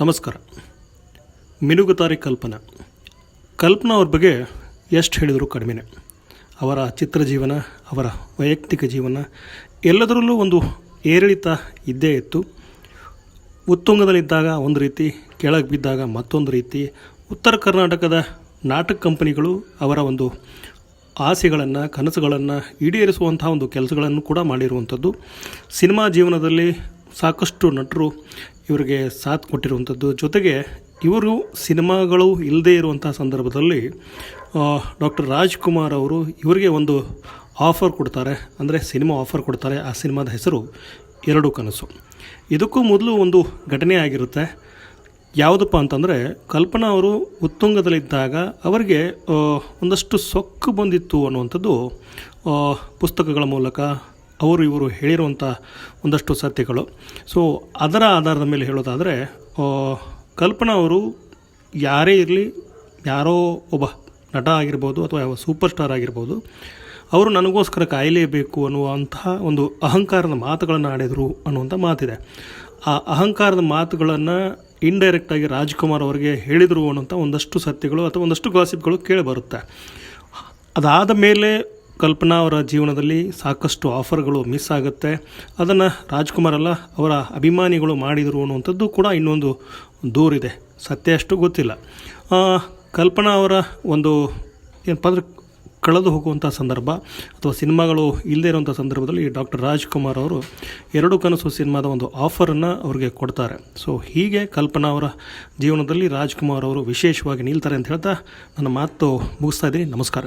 ನಮಸ್ಕಾರ. ಮಿನುಗುತಾರೆ ಕಲ್ಪನಾ. ಕಲ್ಪನಾ ಅವ್ರ ಬಗ್ಗೆ ಎಷ್ಟು ಹೇಳಿದರೂ ಕಡಿಮೆನೆ. ಅವರ ಚಿತ್ರ ಜೀವನ ಅವರ ವೈಯಕ್ತಿಕ ಜೀವನ ಎಲ್ಲದರಲ್ಲೂ ಒಂದು ಏರಿಳಿತ ಇದ್ದೇ ಇತ್ತು. ಉತ್ತುಂಗದಲ್ಲಿದ್ದಾಗ ಒಂದು ರೀತಿ, ಕೆಳಗೆ ಬಿದ್ದಾಗ ಮತ್ತೊಂದು ರೀತಿ, ಉತ್ತರ ಕರ್ನಾಟಕದ ನಾಟಕ ಕಂಪನಿಗಳು ಅವರ ಒಂದು ಆಸೆಗಳನ್ನು, ಕನಸುಗಳನ್ನು ಈಡೇರಿಸುವಂತಹ ಒಂದು ಕೆಲಸಗಳನ್ನು ಕೂಡ ಮಾಡಿರುವಂಥದ್ದು. ಸಿನಿಮಾ ಜೀವನದಲ್ಲಿ ಸಾಕಷ್ಟು ನಟರು ಇವರಿಗೆ ಸಾಥ್ ಕೊಟ್ಟಿರುವಂಥದ್ದು. ಜೊತೆಗೆ ಇವರು ಸಿನಿಮಾಗಳು ಇಲ್ಲದೇ ಇರುವಂಥ ಸಂದರ್ಭದಲ್ಲಿ ಡಾಕ್ಟರ್ ರಾಜ್ಕುಮಾರ್ ಅವರು ಇವರಿಗೆ ಒಂದು ಆಫರ್ ಕೊಡ್ತಾರೆ. ಅಂದರೆ ಸಿನಿಮಾ ಆಫರ್ ಕೊಡ್ತಾರೆ. ಆ ಸಿನಿಮಾದ ಹೆಸರು ಎರಡು ಕನಸು. ಇದಕ್ಕೂ ಮೊದಲು ಒಂದು ಘಟನೆ ಆಗಿರುತ್ತೆ. ಯಾವುದಪ್ಪ ಅಂತಂದರೆ, ಕಲ್ಪನಾ ಅವರು ಉತ್ತುಂಗದಲ್ಲಿದ್ದಾಗ ಅವರಿಗೆ ಒಂದಷ್ಟು ಸೊಕ್ಕು ಬಂದಿತ್ತು ಅನ್ನುವಂಥದ್ದು ಪುಸ್ತಕಗಳ ಮೂಲಕ ಅವರು ಇವರು ಹೇಳಿರುವಂಥ ಒಂದಷ್ಟು ಸತ್ಯಗಳು. ಸೊ ಅದರ ಆಧಾರದ ಮೇಲೆ ಹೇಳೋದಾದರೆ ಕಲ್ಪನಾ ಅವರು ಯಾರೇ ಇರಲಿ, ಯಾರೋ ಒಬ್ಬ ನಟ ಆಗಿರ್ಬೋದು ಅಥವಾ ಯಾವ ಸೂಪರ್ ಸ್ಟಾರ್ ಆಗಿರ್ಬೋದು, ಅವರು ನನಗೋಸ್ಕರ ಕಾಯಲೇಬೇಕು ಅನ್ನುವಂತಹ ಒಂದು ಅಹಂಕಾರದ ಮಾತುಗಳನ್ನು ಆಡಿದರು ಅನ್ನುವಂಥ ಮಾತಿದೆ. ಆ ಅಹಂಕಾರದ ಮಾತುಗಳನ್ನು ಇಂಡೈರೆಕ್ಟಾಗಿ ರಾಜ್ಕುಮಾರ್ ಅವರಿಗೆ ಹೇಳಿದರು ಅನ್ನೋಂಥ ಒಂದಷ್ಟು ಸತ್ಯಗಳು ಅಥವಾ ಒಂದಷ್ಟು ಗಾಸಿಪ್ಗಳು ಕೇಳಿಬರುತ್ತೆ ಅದಾದ ಮೇಲೆ ಕಲ್ಪನಾ ಅವರ ಜೀವನದಲ್ಲಿ ಸಾಕಷ್ಟು ಆಫರ್ಗಳು ಮಿಸ್ ಆಗುತ್ತೆ. ಅದನ್ನು ರಾಜ್ಕುಮಾರ್ ಅಲ್ಲ, ಅವರ ಅಭಿಮಾನಿಗಳು ಮಾಡಿದರು ಅನ್ನುವಂಥದ್ದು ಕೂಡ ಇನ್ನೊಂದು ದೂರಿದೆ. ಸತ್ಯ ಅಷ್ಟು ಗೊತ್ತಿಲ್ಲ. ಕಲ್ಪನಾ ಅವರ ಒಂದು ಏನಪ್ಪ ಅಂದ್ರೆ ಕಳೆದು ಹೋಗುವಂಥ ಸಂದರ್ಭ ಅಥವಾ ಸಿನಿಮಾಗಳು ಇಲ್ಲದೇ ಇರುವಂಥ ಸಂದರ್ಭದಲ್ಲಿ ಡಾಕ್ಟರ್ ರಾಜ್ಕುಮಾರ್ ಅವರು ಎರಡು ಕನಸು ಸಿನಿಮಾದ ಒಂದು ಆಫರನ್ನು ಅವ್ರಿಗೆ ಕೊಡ್ತಾರೆ. ಸೊ ಹೀಗೆ ಕಲ್ಪನಾ ಅವರ ಜೀವನದಲ್ಲಿ ರಾಜ್ಕುಮಾರ್ ಅವರು ವಿಶೇಷವಾಗಿ ನಿಲ್ತಾರೆ ಅಂತ ಹೇಳ್ತಾ ನನ್ನ ಮಾತು ಮುಗಿಸ್ತಾ ಇದ್ದೀನಿ. ನಮಸ್ಕಾರ.